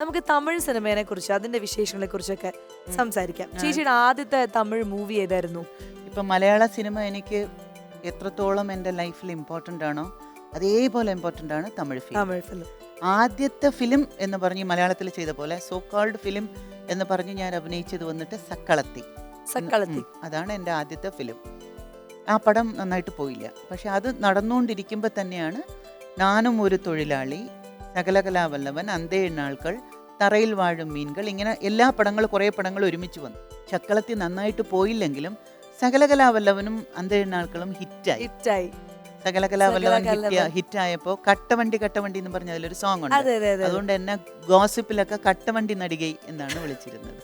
നമുക്ക് തമിഴ് സിനിമയെ കുറിച്ച് അതിന്റെ വിശേഷങ്ങളെ കുറിച്ചൊക്കെ സംസാരിക്കാം ചേച്ചിയുടെ ആദ്യത്തെ തമിഴ് മൂവി ഏതായിരുന്നു? ഇപ്പം മലയാള സിനിമ എനിക്ക് എത്രത്തോളം എന്റെ ലൈഫിൽ ഇമ്പോർട്ടന്റ് ആണോ അതേപോലെ ഇമ്പോർട്ടന്റ് ആണ് തമിഴ് ഫിലിം തമിഴ് ഫിലിം ആദ്യത്തെ ഫിലിം എന്ന് പറഞ്ഞ് മലയാളത്തിൽ ചെയ്ത പോലെ സോ കോൾഡ് ഫിലിം എന്ന് പറഞ്ഞ് ഞാൻ അഭിനയിച്ചത് വന്നിട്ട് സക്കളത്തി. സക്കളത്തി. ഉം, അതാണ് എന്റെ ആദ്യത്തെ ഫിലിം ആ പടം നന്നായിട്ട് പോയില്ല. പക്ഷെ അത് നടന്നുകൊണ്ടിരിക്കുമ്പോൾ തന്നെയാണ് നാനും ഒരു തൊഴിലാളി സകലകലാവല്ലവൻ അന്തേ എണ്ണാൾക്കൾ തറയിൽ വാഴും മീനുകൾ ഇങ്ങനെ എല്ലാ പടങ്ങളും കുറേ പടങ്ങൾ ഒരുമിച്ച് വന്നു. ചക്കളത്തി നന്നായിട്ട് പോയില്ലെങ്കിലും സകലകലാവല്ലവനും അന്തരിനാൾക്കളും ഹിറ്റായി. ഹിറ്റായി. സകലകലാവല്ലവൻ ഹിറ്റായപ്പോ ഹിറ്റായപ്പോൾ കട്ടവണ്ടി കട്ടവണ്ടി എന്ന് പറഞ്ഞ അതിലൊരു സോങ് ഉണ്ട്. അതെ അതെ അതെ. അതുകൊണ്ട് എന്നെ ഗോസിപ്പിലൊക്കെ കട്ടവണ്ടി നടികൈ എന്നാണ് വിളിച്ചിരുന്നത്.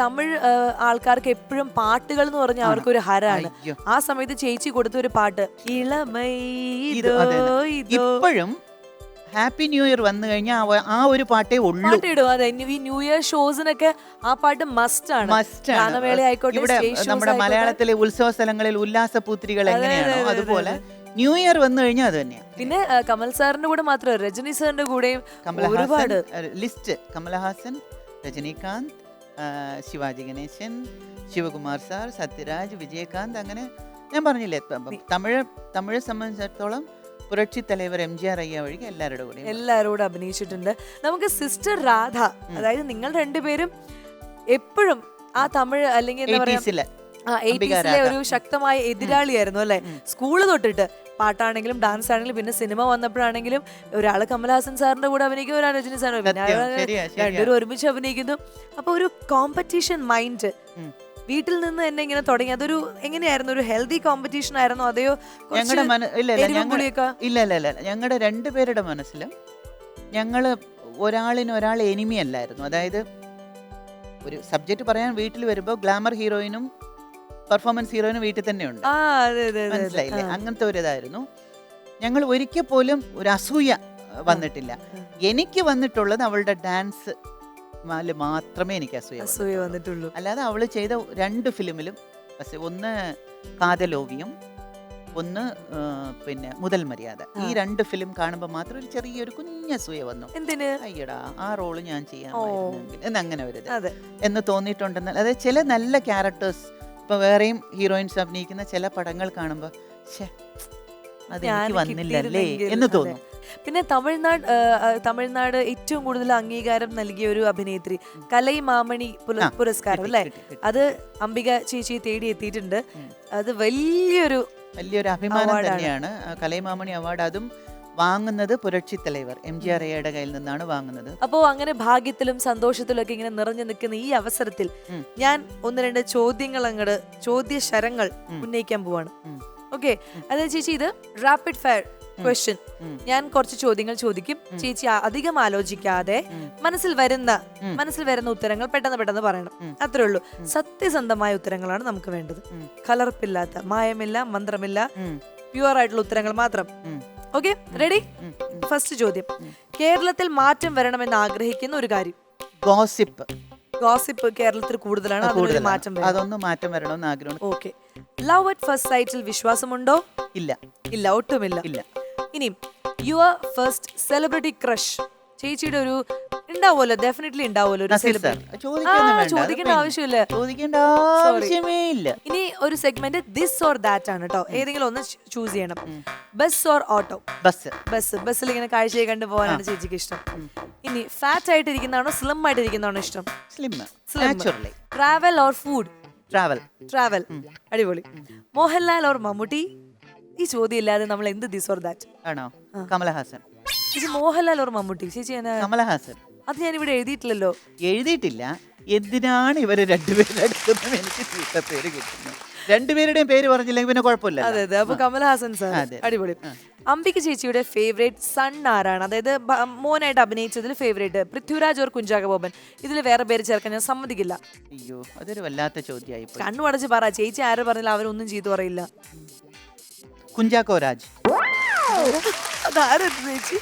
തമിഴ് ആൾക്കാർക്ക് എപ്പോഴും പാട്ടുകൾ എന്ന് പറഞ്ഞാൽ. അവർക്ക് ഒരു ഹരാണ്. ആ സമയത്ത് ചേച്ചി കൊടുത്ത ഒരു പാട്ട് ഇളമൈ ഇപ്പോഴും ഹാപ്പി ന്യൂ ഇയർ വന്നു കഴിഞ്ഞാൽ ആ ഒരു പാട്ടേ ഉള്ളൂ. അതെ. ഈ ന്യൂ ഇയർ ഷോസിനൊക്കെ ആ പാട്ട് മസ്റ്റ് ആണ്. മസ്റ്റ് ഗാനമേള ആയിക്കോട്ടെ ഇവിടെ നമ്മുടെ ആയിക്കോട്ടെ. മലയാളത്തിലെ ഉത്സവ സ്ഥലങ്ങളിൽ ഉല്ലാസപൂത്രികൾ അതെ, എങ്ങനെയാണോ അതെ, അതെ, അതുപോലെ ന്യൂ ഇയർ വന്നു കഴിഞ്ഞാൽ അത് തന്നെയാണ് പിന്നെ ആ, കമൽ സാറിന്റെ കൂടെ മാത്രം രജനി സാറിന്റെ കൂടെയും കമലഹാസൻ ഒരുപാട്. ലിസ്റ്റ് കമൽഹാസൻ രജനീകാന്ത് ആ, ശിവാജി ഗണേശൻ ശിവകുമാർ സാർ സത്യരാജ് വിജയകാന്ത് അങ്ങനെ ഞാൻ പറഞ്ഞില്ലേ ത- തമിഴ് തമിഴ് സംബന്ധിച്ചിടത്തോളം Puratchi Thalaivar M G R അയ്യ വഴി എല്ലാവരുടെ കൂടെ എല്ലാവരോടും അഭിനയിച്ചിട്ടുണ്ട്. നമുക്ക് സിസ്റ്റർ രാധ അതായത് നിങ്ങൾ രണ്ടുപേരും എപ്പോഴും ആ തമിഴ് അല്ലെങ്കിൽ എന്താ പറയാ ആ എയ്റ്റീസിലെ ഒരു ശക്തമായ എതിരാളിയായിരുന്നു അല്ലെ? സ്കൂൾ തൊട്ടിട്ട് പാട്ടാണെങ്കിലും ഡാൻസ് ആണെങ്കിലും പിന്നെ സിനിമ വന്നപ്പോഴാണെങ്കിലും ഒരാൾ കമൽഹാസൻ സാറിന്റെ കൂടെ അഭിനയിക്കും ഒരാൾ രജനി പിന്നെ ശരിയാ. രണ്ടുപേരും ഒരുമിച്ച് അഭിനയിക്കുന്നു. അപ്പൊ ഒരു കോമ്പറ്റീഷൻ മൈൻഡ്. വീട്ടിൽ നിന്ന് തന്നെ ഇങ്ങനെ തുടങ്ങി. അതൊരു എങ്ങനെയായിരുന്നു? ഒരു ഹെൽത്തി കോമ്പറ്റീഷൻ ആയിരുന്നു? അതെയോ ഞങ്ങളുടെ മന ഇല്ല ഇല്ല എരിവും രണ്ടു പുളിയൊക്കെ? ഇല്ല ഇല്ല ഇല്ല. ഞങ്ങളുടെ രണ്ടുപേരുടെ മനസ്സിലും ഞങ്ങൾ ഒരാളിന് ഒരാൾ എനിമി അല്ലായിരുന്നു. അതായത് ഒരു സബ്ജക്റ്റ് പറയാൻ വീട്ടിൽ വരുമ്പോൾ ഗ്ലാമർ ഹീറോയിനും പെർഫോമൻസ് ഹീറോയിനും വീട്ടിൽ തന്നെ ഉണ്ട്. ആ അതെ അതെ അതെ, മനസ്സിലായില്ലേ? ആ. അങ്ങനത്തെ ഒരു ഇതായിരുന്നു. ഞങ്ങൾ ഒരിക്കൽ പോലും ഒരു അസൂയ അഹ്, വന്നിട്ടില്ല. ആ. എനിക്ക് വന്നിട്ടുള്ളത് അവളുടെ ഡാൻസ് മാത്രമേ എനിക്ക് അസൂയ. അസൂയ വന്നിട്ടുള്ളൂ. അല്ലാതെ അവൾ ചെയ്ത രണ്ട് ഫിലിമിലും പക്ഷേ ഒന്ന് കാതലോവിയും ഒന്ന് പിന്നെ മുതൽ മര്യാദ. ഈ രണ്ട് ഫിലിം കാണുമ്പോൾ മാത്രം ഒരു ചെറിയൊരു കുഞ്ഞ അസൂയ വന്നു. എന്തിന്? അയ്യടാ ആ റോൾ ഞാൻ ചെയ്യാൻ. എന്നങ്ങനെ ഒരു എന്ന് തോന്നിയിട്ടുണ്ടെന്നാൽ അതായത് ചില നല്ല ക്യാരക്ടേഴ്സ് ഇപ്പൊ വേറെയും ഹീറോയിൻസ് അഭിനയിക്കുന്ന ചില പടങ്ങൾ കാണുമ്പോൾ അത് എനിക്ക് വന്നില്ലല്ലേ എന്ന്. തോന്നും. പിന്നെ തമിഴ്നാട് തമിഴ്നാട് ഏറ്റവും കൂടുതൽ അംഗീകാരം നൽകിയ ഒരു അഭിനേത്രി കലൈ മാമണി പുരസ്കാരം അല്ലേ. അത് അംബിക ചേച്ചി തേടി എത്തിയിട്ടുണ്ട്. അത് വലിയൊരു വലിയൊരു അഭിമാനം. തന്നെയാണ്. കലൈ കലൈമാമണി അവാർഡ് അതും വാങ്ങുന്നത് Puratchi Thalaivar M G R എയുടെ കയ്യിൽ നിന്നാണ് വാങ്ങുന്നത്. അപ്പോ അങ്ങനെ ഭാഗ്യത്തിലും സന്തോഷത്തിലും ഒക്കെ ഇങ്ങനെ നിറഞ്ഞു നിൽക്കുന്ന ഈ അവസരത്തിൽ ഞാൻ ഒന്ന് രണ്ട് ചോദ്യങ്ങൾ അങ്ങോട്ട് ചോദ്യ ശരങ്ങൾ ഉന്നയിക്കാൻ പോവാണ്. ഓക്കെ. അതായത് ചേച്ചി ഇത് റാപ്പിഡ് ഫയർ ക്വസ്റ്റ്യൻ ഞാൻ കുറച്ച് ചോദ്യങ്ങൾ ചോദിക്കും. ചേച്ചി അധികം ആലോചിക്കാതെ മനസ്സിൽ വരുന്ന മനസ്സിൽ വരുന്ന ഉത്തരങ്ങൾ പെട്ടെന്ന് പെട്ടെന്ന് പറയണം. അത്രേ ഉള്ളൂ. സത്യസന്ധമായ ഉത്തരങ്ങളാണ് നമുക്ക് വേണ്ടത്. കലർപ്പില്ലാത്ത മായമില്ല മന്ത്രമില്ല പ്യുവർ ആയിട്ടുള്ള ഉത്തരങ്ങൾ മാത്രം. Okay ready. ഫസ്റ്റ് ചോദ്യം. കേരളത്തിൽ മാറ്റം വരണമെന്ന് ആഗ്രഹിക്കുന്ന ഒരു കാര്യം. ഗോസിപ്പ് ഗോസിപ്പ് കേരളത്തിൽ കൂടുതലാണ് അതിനൊരു മാറ്റം അതൊന്ന് മാറ്റം വരണമെന്ന് ആഗ്രഹം ഓക്കെ ലവ് അറ്റ് ഫസ്റ്റ് സൈറ്റിൽ വിശ്വാസമുണ്ടോ? ഇല്ല. ഇല്ല ഒട്ടുമില്ല. ഇല്ല. ഇനി യുവർ ഫസ്റ്റ് സെലിബ്രിറ്റി ക്രഷ് ചേച്ചിയുടെ ഒരു ഉണ്ടാവുമല്ലോ ഡെഫിനറ്റ്ലി ഉണ്ടാവുമല്ലോ ഒരു സെലിബ്രിറ്റി ചോദിക്കേണ്ട. ആവശ്യമില്ല. ചോദിക്കേണ്ട ആവശ്യമേ ഇല്ല. ഇനി ഒരു സെഗ്മെന്റ് ദിസ് ഓർ ദാറ്റ് ആണ് കേട്ടോ ഏതെങ്കിലും ഒന്ന് ചൂസ് ചെയ്യണം. Bus or auto bus bus ബസ്സിൽ ഇങ്ങനെ കാഴ്ചയെ കണ്ടു പോകാനാണ് ചേച്ചിക്ക് ഇഷ്ടം. ഇനി ഫാറ്റ് ആയിട്ട് ഇരിക്കുന്നതാണോ സ്ലിം ആയിട്ട് ഇരിക്കുന്നതാണോ ഇഷ്ടം slim travel or food travel travel അടിപൊളി. മോഹൻലാൽ ഓർ മമ്മൂട്ടി? ഈ ചോദ്യം ഇല്ലാതെ നമ്മൾ എന്ത് ദിസ് ഓർ ദാറ്റ് ആണോ? കമലഹാസൻ. ചേച്ചി മോഹൻലാൽ ഓർ മമ്മൂട്ടി? ചേച്ചി എന്നാ കമലഹാസൻ. അത് ഞാൻ ഇവിടെ എഴുതിയിട്ടില്ലല്ലോ. എഴുതിയിട്ടില്ല. എന്തിനാണ് ഇവർ രണ്ടുപേരും എനിക്ക് പേര് കിട്ടുന്നത്? രണ്ടുപേരുടെയും പേര് പറഞ്ഞില്ലെങ്കിൽ പിന്നെ കുഴപ്പമില്ല അതെ അതെ. അപ്പൊ കമൽഹാസൻ സാർ അടിപൊളി. അംബിക ചേച്ചിയുടെ ഫേവറേറ്റ് സൺ ആരാണ്? അതായത് മോനായിട്ട് അഭിനയിച്ചതിൽ ഫേവറേറ്റ് പൃഥ്വിരാജ് ഓർ കുഞ്ചാക ബോബൻ? ഇതിൽ വേറെ പേര് ചേർക്കാൻ ഞാൻ സമ്മതിക്കില്ല. അയ്യോ അതൊരു വല്ലാത്ത ചോദ്യമായി കണ്ണു അടച്ച് പറ. ചേച്ചി ആരും പറഞ്ഞില്ല അവരൊന്നും ചെയ്തു പറയില്ല. കുഞ്ചാക്കോ രാജ് ചേച്ചി?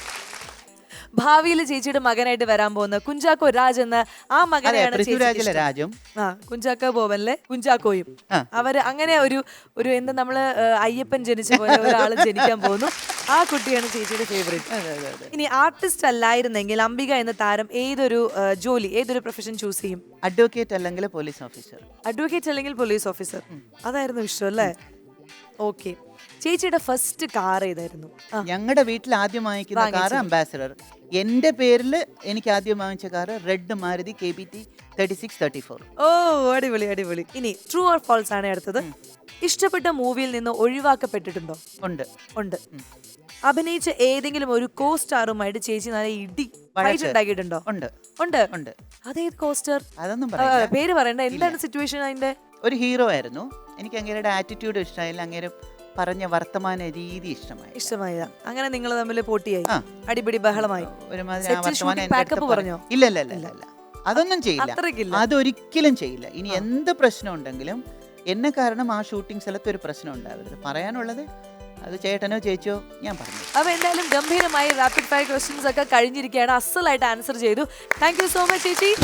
ഭാവിയിൽ ചേച്ചിയുടെ മകനായിട്ട് വരാൻ പോകുന്ന കുഞ്ചാക്കോ രാജ് എന്ന ആ അതെ മകനെയാണ് ചേച്ചിക്ക് പൃഥ്വിരാജിലെ ഇഷ്ടം. രാജും. ആ കുഞ്ചാക്കോ ബോബനിലെ കുഞ്ചാക്കോയും. ആ. അവർ അങ്ങനെ ഒരു ഒരു എന്താ നമ്മൾ ഏ, അയ്യപ്പൻ ജനിച്ച പോലെ ഒരാൾ ജനിക്കാൻ പോകുന്നു. ആ കുട്ടിയാണ് ചേച്ചിയുടെ ഫേവറേറ്റ് അതെ അതെ അതെ. ഇനി ആർട്ടിസ്റ്റ് അല്ലായിരുന്നെങ്കിൽ അംബിക എന്ന താരം ഏതൊരു ഏ, ജോലി ഏതൊരു പ്രൊഫഷൻ ചൂസ് ചെയ്യും? അഡ്വക്കേറ്റ് അല്ലെങ്കിൽ പോലീസ് ഓഫീസർ അഡ്വക്കേറ്റ് അല്ലെങ്കിൽ പോലീസ് ഓഫീസർ അതായിരുന്നു ഇഷ്ടം അല്ലേ? ഓക്കെ ചേച്ചിയുടെ ഫസ്റ്റ് കാർ ഏതായിരുന്നു? ആ. ഞങ്ങളുടെ വീട്ടിൽ ആദ്യം വാങ്ങിക്കുന്ന കാർ. അംബാസഡർ എന്റെ പേരിൽ എനിക്ക് ആദ്യം വാങ്ങിച്ച car red Maruti K B T thirty six thirty four ഓ അടിപൊളി അടിപൊളി. ഇനി ട്രൂ ഓർ ഫോൾസ് ആണ് അടുത്തത്. ഇഷ്ടപ്പെട്ട മൂവിയിൽ നിന്ന് ഒഴിവാക്കപ്പെട്ടിട്ടുണ്ടോ? ഉണ്ട്. ഉണ്ട്. അഭിനയിച്ച ഏതെങ്കിലും ഒരു കോ സ്റ്റാറുമായിട്ട് ചേച്ചി നല്ല ഇടി. ഫൈറ്റ് ഉണ്ടാക്കിയിട്ടുണ്ടോ ഉണ്ട്. ഉണ്ട്. ഉണ്ട്. അതേത് കോസ്റ്റർ അതൊന്നും പറയില്ല. പേര് പറയണ്ട. എന്താണ് സിറ്റുവേഷൻ അതിന്റെ ഒരു ഹീറോ ആയിരുന്നു. എനിക്ക് അങ്ങേരുടെ ആറ്റിറ്റ്യൂഡ് ഇഷ്ടമായില്ല. അങ്ങേരെ പറഞ്ഞ വർത്തമാന രീതി ഇഷ്ടമായി ഇഷ്ടമായതാ. അങ്ങനെ നിങ്ങൾ തമ്മിൽ പോട്ടിയായി. ആ. അടിപിടി ബഹളമായി. ഒരുമാതിരി ആ Set വർത്തമാനം shooting എന്റെ അടുത്ത് backup പറ- പറഞ്ഞോ? ഇല്ല ഇല്ല ഇല്ല ഇല്ല. ഇല്ല. അതൊന്നും ചെയ്യില്ല. അത്രയ്ക്കില്ല. അതൊരിക്കലും ചെയ്യില്ല. ഇനി എന്ത് പ്രശ്നം ഉണ്ടെങ്കിലും എന്നെ കാരണം ആ ഷൂട്ടിംഗ് സ്ഥലത്ത് ഒരു പ്രശ്നം ഉണ്ടാവരുത്. പറയാനുള്ളത് അത് ചേട്ടനോ ചേച്ചിയോ ഞാൻ പറഞ്ഞു അപ്പൊ എന്തായാലും ഗംഭീരമായി റാപ്പിഡ് ഫയർ ക്വസ്റ്റ്യൻസ് ഒക്കെ കഴിഞ്ഞിരിക്കുകയാണ്. അസലായിട്ട് ആൻസർ ചെയ്തു. താങ്ക് യു സോ മച്ച് ചേച്ചി.